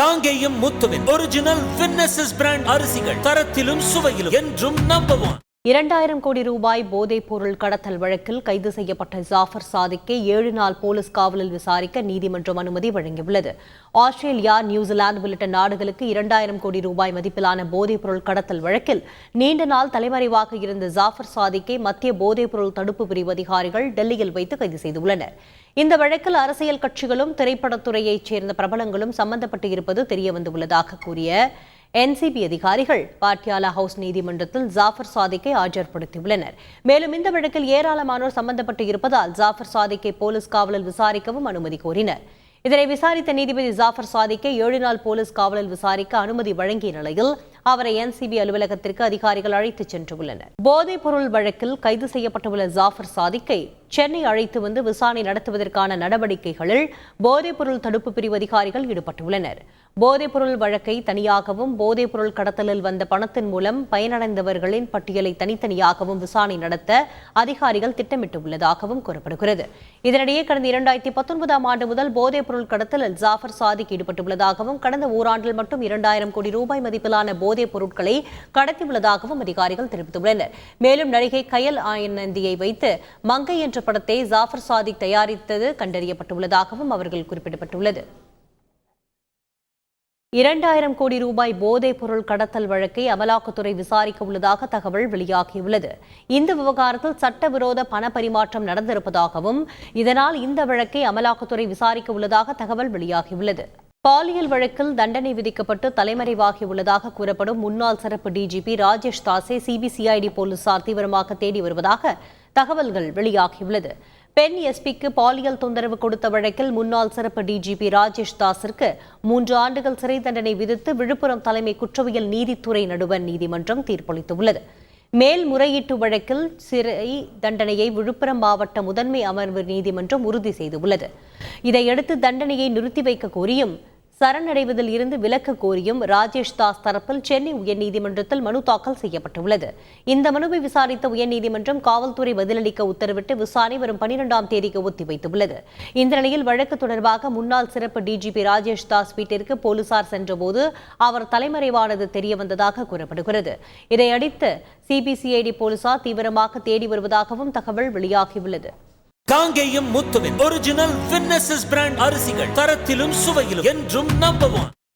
காங்கேயம் முத்துவின். ஒரிஜினல் வின்னசஸ் பிராண்ட் அரிசிகள் தரத்திலும் சுவையிலும் என்றும் நம்பர் ஒன் இரண்டாயிரம் கோடி ரூபாய் போதைப் பொருள் கடத்தல் வழக்கில் கைது செய்யப்பட்ட ஜாஃபர் சாதிக்கை ஏழு நாள் போலீஸ் காவலில் விசாரிக்க நீதிமன்றம் அனுமதி வழங்கியுள்ளது. ஆஸ்திரேலியா நியூசிலாந்து உள்ளிட்ட நாடுகளுக்கு இரண்டாயிரம் கோடி ரூபாய் மதிப்பிலான போதைப் பொருள் கடத்தல் வழக்கில் நீண்ட நாள் தலைமறைவாக இருந்த ஜாஃபர் சாதிக்கை மத்திய போதைப் பொருள் தடுப்பு பிரிவு அதிகாரிகள் டெல்லியில் வைத்து கைது செய்துள்ளனர். இந்த வழக்கில் அரசியல் கட்சிகளும் திரைப்படத்துறையைச் சேர்ந்த பிரபலங்களும் சம்பந்தப்பட்டு இருப்பது தெரியவந்துள்ளதாக கூறிய என்சிபி அதிகாரிகள் பாட்டியாலா ஹவுஸ் நீதிமன்றத்தில் ஜாஃபர் சாதிக்கை ஆஜர்படுத்தியுள்ளனர். மேலும் இந்த வழக்கில் ஏராளமானோர் சம்பந்தப்பட்டு இருப்பதால் ஜாஃபர் சாதிக்கை போலீஸ் காவலில் விசாரிக்கவும் அனுமதி கோரினர். இதனை விசாரித்த நீதிபதி ஜாஃபர் சாதிக்கை ஏழு நாள் போலீஸ் காவலில் விசாரிக்க அனுமதி வழங்கிய நிலையில் அவரை என்சிபி அலுவலகத்திற்கு அதிகாரிகள் அழைத்துச் சென்றுள்ளனர். போதைப் பொருள் வழக்கில் கைது செய்யப்பட்டுள்ள ஜாஃபர் சாதிக்கை சென்னை அழைத்து வந்து விசாரணை நடத்துவதற்கான நடவடிக்கைகளில் போதைப் பொருள் தடுப்பு பிரிவு அதிகாரிகள் ஈடுபட்டுள்ளனர். போதைப் பொருள் வழக்கை தனியாகவும் போதைப் பொருள் கடத்தலில் வந்த பணத்தின் மூலம் பயனடைந்தவர்களின் பட்டியலை தனித்தனியாகவும் விசாரணை நடத்த அதிகாரிகள் திட்டமிட்டுள்ளதாகவும் கூறப்படுகிறது. இதனிடையே கடந்த இரண்டாயிரத்தி பத்தொன்பதாம் ஆண்டு முதல் போதைப் பொருள் கடத்தலில் ஜாஃபர் சாதிக் ஈடுபட்டுள்ளதாகவும் கடந்த ஓராண்டில் மட்டும் இரண்டாயிரம் கோடி ரூபாய் மதிப்பிலான போதைப் பொருட்களை கடத்தியுள்ளதாகவும் அதிகாரிகள் தெரிவித்துள்ளனர். மேலும் நடிகை கயல் ஆயநந்தியை வைத்து மங்கை என்ற படத்தை ஜாஃபர் சாதிக் தயாரித்தது கண்டறியப்பட்டுள்ளதாகவும் அவர்கள் குறிப்பிடப்பட்டுள்ளது. இரண்டாயிரம் கோடி ரூபாய் போதைப் பொருள் கடத்தல் வழக்கை அமலாக்கத்துறை விசாரிக்க உள்ளதாக தகவல் வெளியாகியுள்ளது. இந்த விவகாரத்தில் சட்டவிரோத பண பரிமாற்றம் நடந்திருப்பதாகவும் இதனால் இந்த வழக்கை அமலாக்கத்துறை விசாரிக்க உள்ளதாக தகவல் வெளியாகியுள்ளது. பாலியல் வழக்கில் தண்டனை விதிக்கப்பட்டு தலைமறைவாகியுள்ளதாக கூறப்படும் முன்னாள் சிறப்பு டிஜிபி ராஜேஷ் தாஸை சிபிசிஐடி போலீசார் தீவிரமாக தேடி வருவதாக தகவல்கள் வெளியாகியுள்ளது. பெண் எஸ்பிக்கு பாலியல் தொந்தரவு கொடுத்த வழக்கில் முன்னாள் சிறப்பு டிஜிபி ராஜேஷ் தாஸிற்கு மூன்று ஆண்டுகள் சிறை தண்டனை விதித்து விழுப்புரம் தலைமை குற்றவியல் நீதித்துறை நடுவர் நீதிமன்றம் தீர்ப்பளித்துள்ளது. மேல்முறையீட்டு வழக்கில் சிறை தண்டனையை விழுப்புரம் மாவட்ட முதன்மை அமர்வு நீதிமன்றம் உறுதி செய்துள்ளது. இதையடுத்து தண்டனையை நிறுத்தி வைக்க கோரியும் சரணடைவதில் இருந்து விலக்க கோரியும் ராஜேஷ் தாஸ் தரப்பில் சென்னை உயர்நீதிமன்றத்தில் மனு தாக்கல் செய்யப்பட்டுள்ளது. இந்த மனுவை விசாரித்த உயர்நீதிமன்றம் காவல்துறை பதிலளிக்க உத்தரவிட்டு விசாரணை வரும் பனிரெண்டாம் தேதிக்கு ஒத்திவைத்துள்ளது. இந்த நிலையில் வழக்கு தொடர்பாக முன்னாள் சிறப்பு டிஜிபி ராஜேஷ் தாஸ் வீட்டிற்கு போலீசார் சென்றபோது அவர் தலைமறைவானது தெரியவந்ததாக கூறப்படுகிறது. இதையடுத்து சிபிசிஐடி போலீசார் தீவிரமாக தேடி வருவதாகவும் தகவல் வெளியாகியுள்ளது. தாங்கேயும் முத்துவின். ஒரிஜினல் வின்னசஸ் பிராண்ட் அரிசிகள் தரத்திலும் சுவையிலும் என்றும் நம்பர் ஒன்